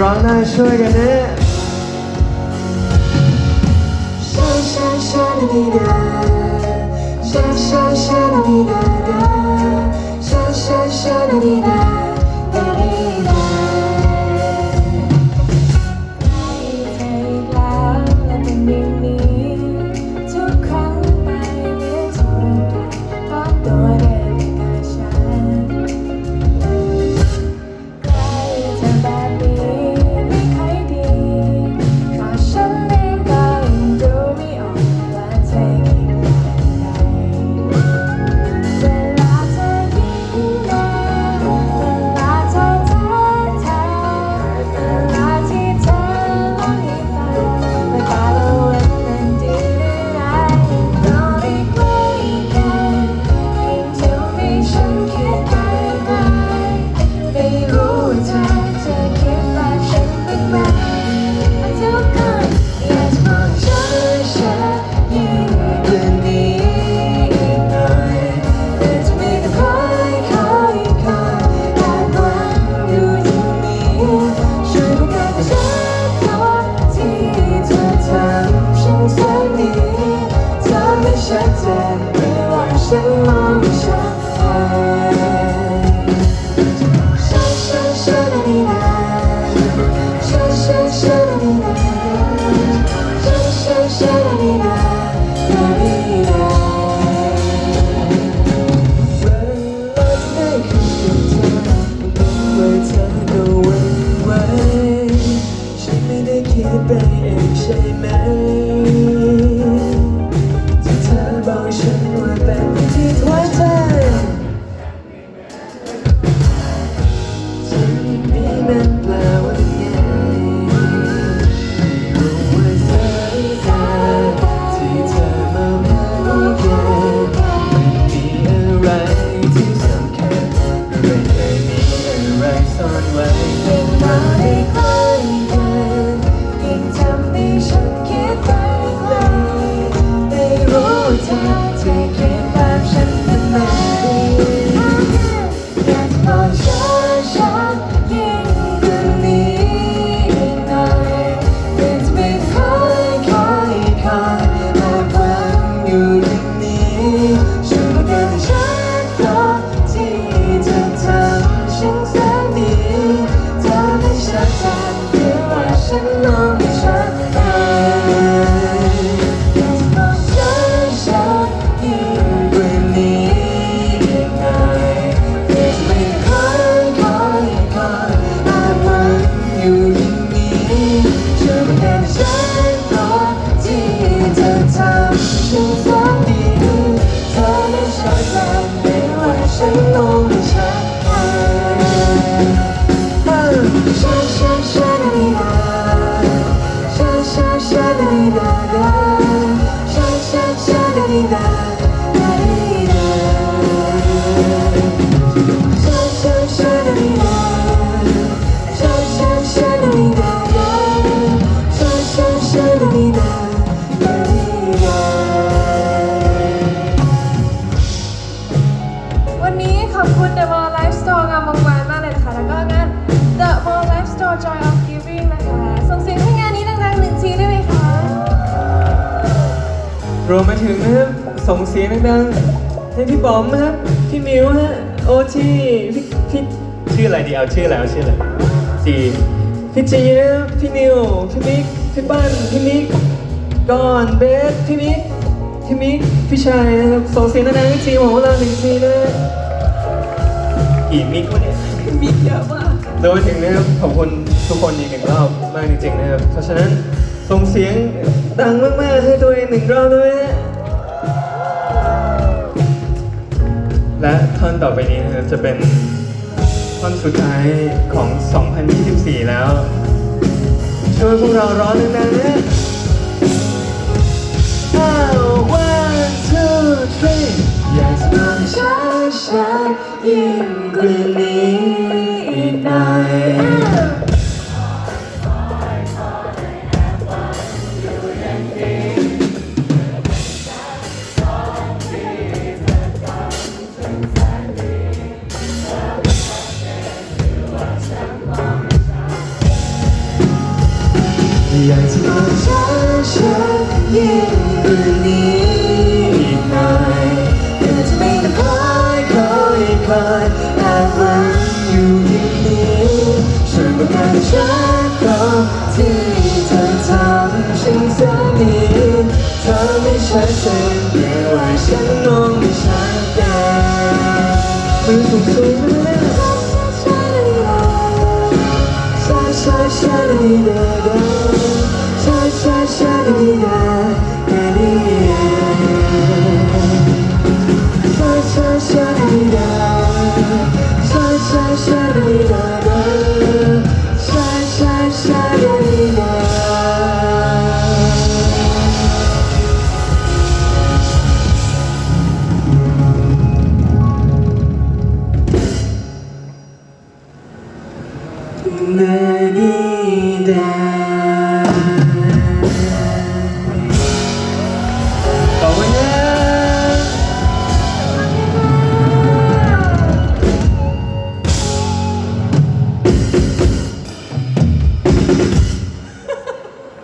ร้องได้ช่วยกันนะชาชาชาดีดาชาชาชาดีดา ฉันมองดูฉันไปฉันฉันฉันนี่นะฉันฉันฉันนี่นะฉันฉันฉันนี่นะนี่นะใช่ไหม No. รวมมาถึงนะครับส่งเสียงดังๆให้พี่บอมนะครับพี่มิวฮะโอชีพี่พี่ชื่ออะไรดีเอาชื่ออะไรเอาชื่ออะไรจีพี่จีนะพี่นิวพี่มิกพี่ปั้นพี่มิกก่อนเบสพี่มิกพี่มิกพี่ชายนะครับส่งเสียงดังๆพี่จีของเราหนึ่งทีนะกี่มิกวะเนี่ยมิกเยอะมากโดยถึงนะครับขอบคุณทุกคนอีกหนึ่งรอบมากจริงๆนะครับเพราะฉะนั้นส่งเสียงดังมากๆให้ทุกีกรอบด้วยและท่อนต่อไปนี้นะจะเป็นท่อนสุดท้ายของ 2024 แล้ว ช่วยพวกเราร้อนหนึ่นะเนี่ย One two three อยากจะมองช้าช้ายิ่กรี อยากจะบอกฉันฉันยิ่งกว่านี้อีกหน่อยเพื่อจะไม่ต้องคอยคอยคอยแอบหวังอยู่อย่างนี้ช่วยบอกกันฉันก็ที่เธอทำฉันเสียนี้เธอไม่ชัดเจนหรือว่าฉันมองไม่ชัดเจนมือสูงสูงๆนะชาชาชาดีดาดาชาชาชาดีดาดาดีช